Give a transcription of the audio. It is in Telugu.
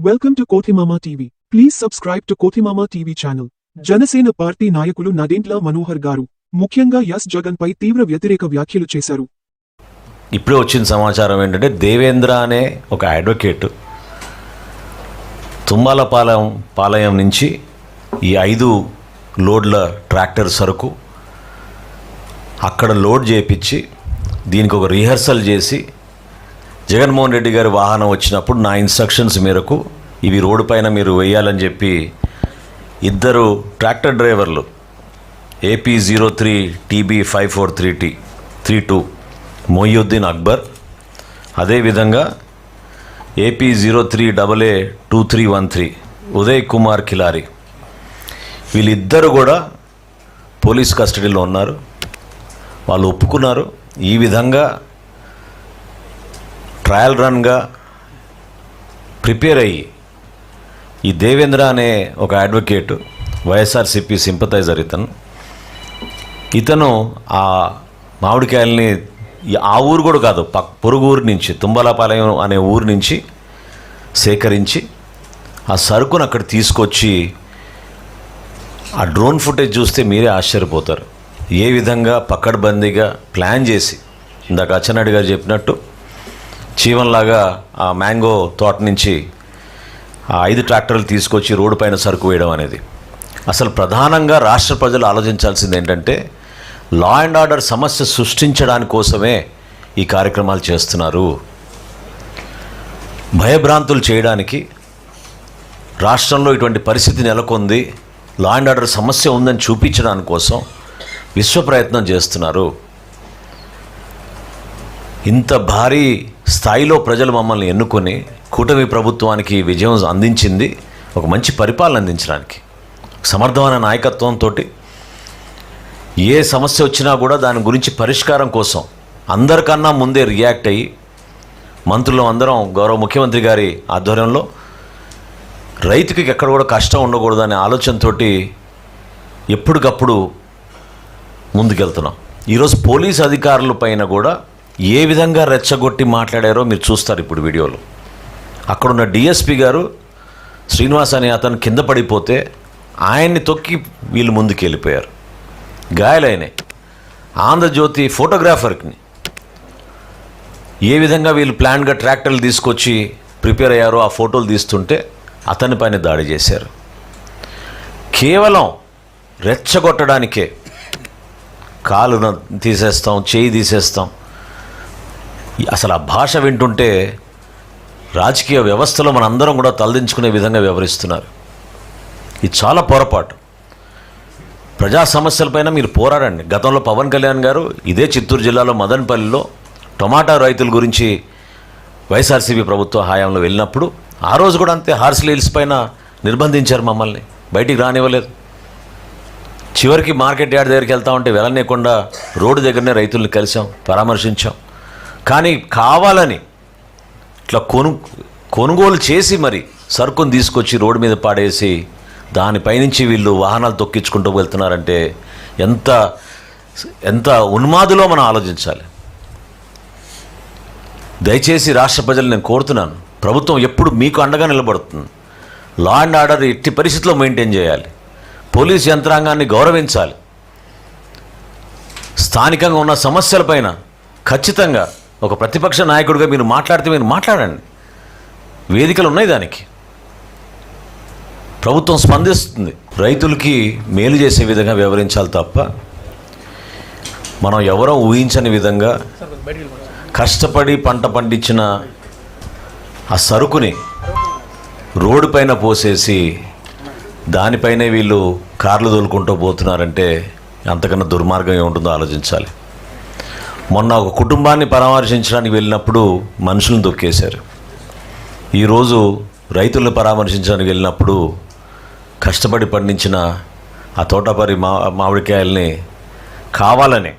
Welcome to Kothimama TV please subscribe to Kothimama TV channel Janasena party నాయకులు నడేంట్ల మనోహర్ గారు ముఖ్యంగా ఎస్ జగన్ పై తీవ్ర వ్యతిరేక వ్యాఖ్యలు చేశారు. ఇప్పుడే వచ్చిన సమాచారం ఏంటంటే దేవేంద్ర అనే ఒక అడ్వకేట్ తుమ్మాలపాలెం పాలయం నుంచి ఈ ఐదు లోడ్ల ట్రాక్టర్ సరుకు అక్కడ లోడ్ చేపించి దీనికి ఒక రిహర్సల్ చేసి జగన్మోహన్ రెడ్డి గారి వాహనం వచ్చినప్పుడు నా ఇన్స్ట్రక్షన్స్ మేరకు ఇవి రోడ్డు పైన మీరు వేయాలని చెప్పి ఇద్దరు ట్రాక్టర్ డ్రైవర్లు AP zero three TB five four three T three two Moiyuddin Akbar. అదేవిధంగా AP zero three double A two three one three Uday Kumar Kilari వీళ్ళిద్దరు కూడా పోలీస్ కస్టడీలో ఉన్నారు. వాళ్ళు ఒప్పుకున్నారు. ఈ విధంగా ట్రయల్ రన్గా ప్రిపేర్ అయ్యి ఈ దేవేంద్ర అనే ఒక అడ్వకేట్ వైఎస్ఆర్సిపి సింపతైజర్ ఇతను. ఇతను ఆ మామిడికాయల్ని ఆ ఊరు కూడా కాదు పక్ పొరుగు ఊరు నుంచి తుంబలపాలయం అనే ఊరు నుంచి సేకరించి ఆ సరుకును అక్కడ తీసుకొచ్చి ఆ డ్రోన్ ఫుటేజ్ చూస్తే మీరే ఆశ్చర్యపోతారు. ఏ విధంగా పక్కడబందీగా ప్లాన్ చేసి ఇందాక అచ్చెన్నాయుడు గారు చెప్పినట్టు చీవన్లాగా ఆ మ్యాంగో తోట నుంచి ఆ ఐదు ట్రాక్టర్లు తీసుకొచ్చి రోడ్డు పైన సరుకు వేయడం అనేది. అసలు ప్రధానంగా రాష్ట్ర ప్రజలు ఆలోచించాల్సింది ఏంటంటే లా అండ్ ఆర్డర్ సమస్య సృష్టించడానికి కోసమే ఈ కార్యక్రమాలు చేస్తున్నారు. భయభ్రాంతులు చేయడానికి రాష్ట్రంలో ఇటువంటి పరిస్థితి నెలకొంది. లా అండ్ ఆర్డర్ సమస్య ఉందని చూపించడానికి కోసం విశ్వ ప్రయత్నం చేస్తున్నారు. ఇంత భారీ స్థాయిలో ప్రజలు మమ్మల్ని ఎన్నుకొని కూటమి ప్రభుత్వానికి విజయం అందించింది. ఒక మంచి పరిపాలన అందించడానికి. సమర్థమైన నాయకత్వంతో ఏ సమస్య వచ్చినా కూడా దాని గురించి పరిష్కారం కోసం అందరికన్నా ముందే రియాక్ట్ అయ్యి మంత్రులు అందరం గౌరవ ముఖ్యమంత్రి గారి ఆధ్వర్యంలో రైతుకి ఎక్కడ కూడా కష్టం ఉండకూడదు అనే ఆలోచనతో ఎప్పటికప్పుడు ముందుకెళ్తున్నాం. ఈరోజు పోలీస్ అధికారుల పైన కూడా ఏ విధంగా రెచ్చగొట్టి మాట్లాడారో మీరు చూస్తారు ఇప్పుడు వీడియోలో. అక్కడున్న డిఎస్పి గారు శ్రీనివాస్ అనే అతను కింద పడిపోతే ఆయన్ని తొక్కి వీళ్ళు ముందుకు వెళ్ళిపోయారు. గాయాలైనాయి ఆంధ్రజ్యోతి ఫోటోగ్రాఫర్కి ఏ విధంగా వీళ్ళు ప్లాన్గా ట్రాక్టర్లు తీసుకొచ్చి ప్రిపేర్ అయ్యారో ఆ ఫోటోలు తీస్తుంటే అతని పైన దాడి చేశారు. కేవలం రెచ్చగొట్టడానికే కాలు తీసేస్తాం చేయి తీసేస్తాం అసలు ఆ భాష వింటుంటే రాజకీయ వ్యవస్థలో మనందరం కూడా తలదించుకునే విధంగా వ్యవహరిస్తున్నారు. ఇది చాలా పొరపాటు. ప్రజా సమస్యలపైన మీరు పోరాడండి. గతంలో పవన్ కళ్యాణ్ గారు ఇదే చిత్తూరు జిల్లాలో మదనపల్లిలో టొమాటో రైతుల గురించి వైఎస్ఆర్సీపీ ప్రభుత్వ హయాంలో వెళ్ళినప్పుడు ఆ రోజు కూడా అంతే హార్స్ హిల్స్ పైన నిర్బంధించారు మమ్మల్ని. బయటికి రానివ్వలేదు. చివరికి మార్కెట్ యార్డ్ దగ్గరికి వెళ్తా ఉంటే వెళ్ళనీయకుండా రోడ్డు దగ్గరనే రైతుల్ని కలిసాం పరామర్శించాం. కానీ కావాలని ఇట్లా కొను కొనుగోలు చేసి మరి సరుకును తీసుకొచ్చి రోడ్డు మీద పాడేసి దానిపైనుంచి వీళ్ళు వాహనాలు తొక్కించుకుంటూ వెళ్తున్నారంటే ఎంత ఎంత ఉన్మాదులో మనం ఆలోచించాలి. దయచేసి రాష్ట్ర ప్రజలు నేను కోరుతున్నాను. ప్రభుత్వం ఎప్పుడు మీకు అండగా నిలబడుతుంది. లా అండ్ ఆర్డర్ ఎట్టి పరిస్థితుల్లో మెయింటైన్ చేయాలి. పోలీస్ యంత్రాంగాన్ని గౌరవించాలి. స్థానికంగా ఉన్న సమస్యలపైన ఖచ్చితంగా ఒక ప్రతిపక్ష నాయకుడిగా మీరు మాట్లాడితే మీరు మాట్లాడండి. వేదికలు ఉన్నాయి దానికి. ప్రభుత్వం స్పందిస్తుంది. రైతులకి మేలు చేసే విధంగా వివరించాలి తప్ప మనం ఎవరో ఊహించని విధంగా కష్టపడి పంట పండించిన ఆ సరుకుని రోడ్డు పైన పోసేసి దానిపైనే వీళ్ళు కార్లు తోలుకుంటూ పోతున్నారంటే అంతకన్నా దుర్మార్గం ఏముంటుందో ఆలోచించాలి. మొన్న ఒక కుటుంబాన్ని పరామర్శించడానికి వెళ్ళినప్పుడు మనుషులను దొక్కేశారు ఈరోజు రైతులను పరామర్శించడానికి వెళ్ళినప్పుడు కష్టపడి పండించిన ఆ తోటపరి మా మామిడికాయల్ని కావాలని